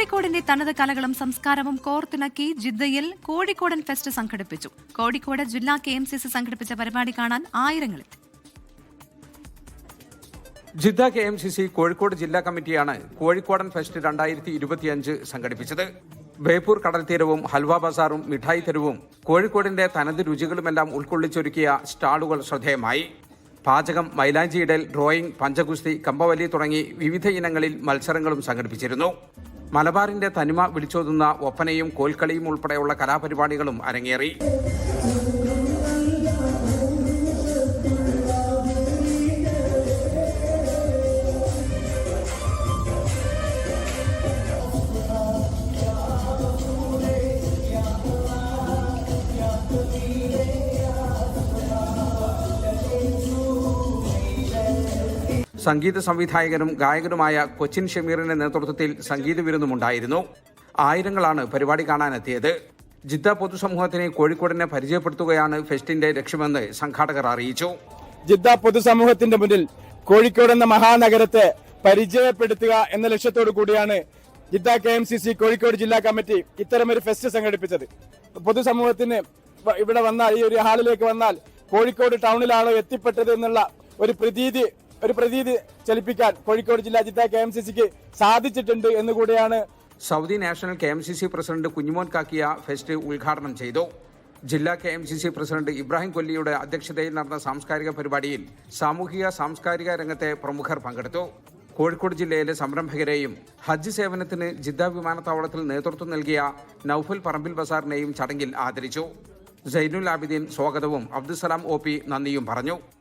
കോഴിക്കോടിന്റെ തനത് കലകളും സംസ്കാരവും കോർത്തിണക്കി ജിദ്ദയിൽ കോഴിക്കോടൻ ഫെസ്റ്റ് സംഘടിപ്പിച്ചു. കോഴിക്കോട് ജില്ലാ കെ എം സി സി സംഘടിപ്പിച്ച പരിപാടി കാണാൻ ആയിരങ്ങളെത്തി. Jeddah K M C C Kozhikode ജില്ലാ കമ്മിറ്റിയാണ് കോഴിക്കോടൻ ഫെസ്റ്റ് രണ്ടായിരത്തി ഇരുപത്തിയഞ്ച് സംഘടിപ്പിച്ചത്. ബേപ്പൂർ കടൽ തീരവും ഹൽവ ബസാറും മിഠായി തെരുവും കോഴിക്കോടിന്റെ തനത് രുചികളുമെല്ലാം ഉൾക്കൊള്ളിച്ചൊരുക്കിയ സ്റ്റാളുകൾ ശ്രദ്ധേയമായി. പാചകം മൈലാഞ്ചിയിടൽ ഡ്രോയിംഗ് പഞ്ചഗുസ്തി കമ്പവലി തുടങ്ങി വിവിധ ഇനങ്ങളിൽ മത്സരങ്ങളും സംഘടിപ്പിച്ചിരുന്നു. മലബാറിന്റെ തനിമ വിളിച്ചോതുന്ന ഒപ്പനയും കോൽക്കളിയും ഉൾപ്പെടെയുള്ള കലാപരിപാടികളും അരങ്ങേറി. സംഗീത സംവിധായകനും ഗായകനുമായ കൊച്ചിൻ ഷമീറിന്റെ നേതൃത്വത്തിൽ സംഗീത വിരുന്നുമുണ്ടായിരുന്നു ആയിരങ്ങളാണ് പരിപാടി കാണാനെത്തിയത്. ജിദ്ദ പൊതുസമൂഹത്തിനെ കോഴിക്കോടിനെ പരിചയപ്പെടുത്തുകയാണ് ഫെസ്റ്റിന്റെ ലക്ഷ്യമെന്ന് സംഘാടകർ അറിയിച്ചു. ജിദ്ദ പൊതുസമൂഹത്തിന്റെ മുന്നിൽ കോഴിക്കോട് എന്ന മഹാനഗരത്തെ പരിചയപ്പെടുത്തുക എന്ന ലക്ഷ്യത്തോടു കൂടിയാണ് Jeddah K M C C Kozhikode ജില്ലാ കമ്മിറ്റി ഇത്തരമൊരു ഫെസ്റ്റ് സംഘടിപ്പിച്ചത്. പൊതുസമൂഹത്തിന് ഇവിടെ വന്നാൽ ഈ ഒരു ഹാളിലേക്ക് വന്നാൽ കോഴിക്കോട് ടൗണിലാണോ എത്തിപ്പെട്ടത് എന്നുള്ള ഒരു പ്രതീതി ഒരു പ്രതീതി ചലിപ്പിക്കാൻ കോഴിക്കോട് ജില്ലാ ജില്ലാ കെ എം സി സിക്ക് സാധിച്ചിട്ടുണ്ട് എന്നുകൂടിയാണ് Saudi national K M C C president Kunjumon Kakkiya fest ഉദ്ഘാടനം ചെയ്തു. ജില്ലാ K M C C president Ibrahim കൊല്ലിയുടെ അധ്യക്ഷതയിൽ നടന്ന സാംസ്കാരിക പരിപാടിയിൽ സാമൂഹിക സാംസ്കാരിക രംഗത്തെ പ്രമുഖർ പങ്കെടുത്തു. കോഴിക്കോട് ജില്ലയിലെ സംരംഭകരെയും ഹജ്ജ് സേവനത്തിന് ജിദ്ദ വിമാനത്താവളത്തിൽ നേതൃത്വം നൽകിയ നൌഫൽ പറമ്പിൽ ബസാറിനെയും ചടങ്ങിൽ ആദരിച്ചു. സൈനുൽ ആബിദീൻ സ്വാഗതവും അബ്ദുസലാം ഒ പി നന്ദിയും പറഞ്ഞു.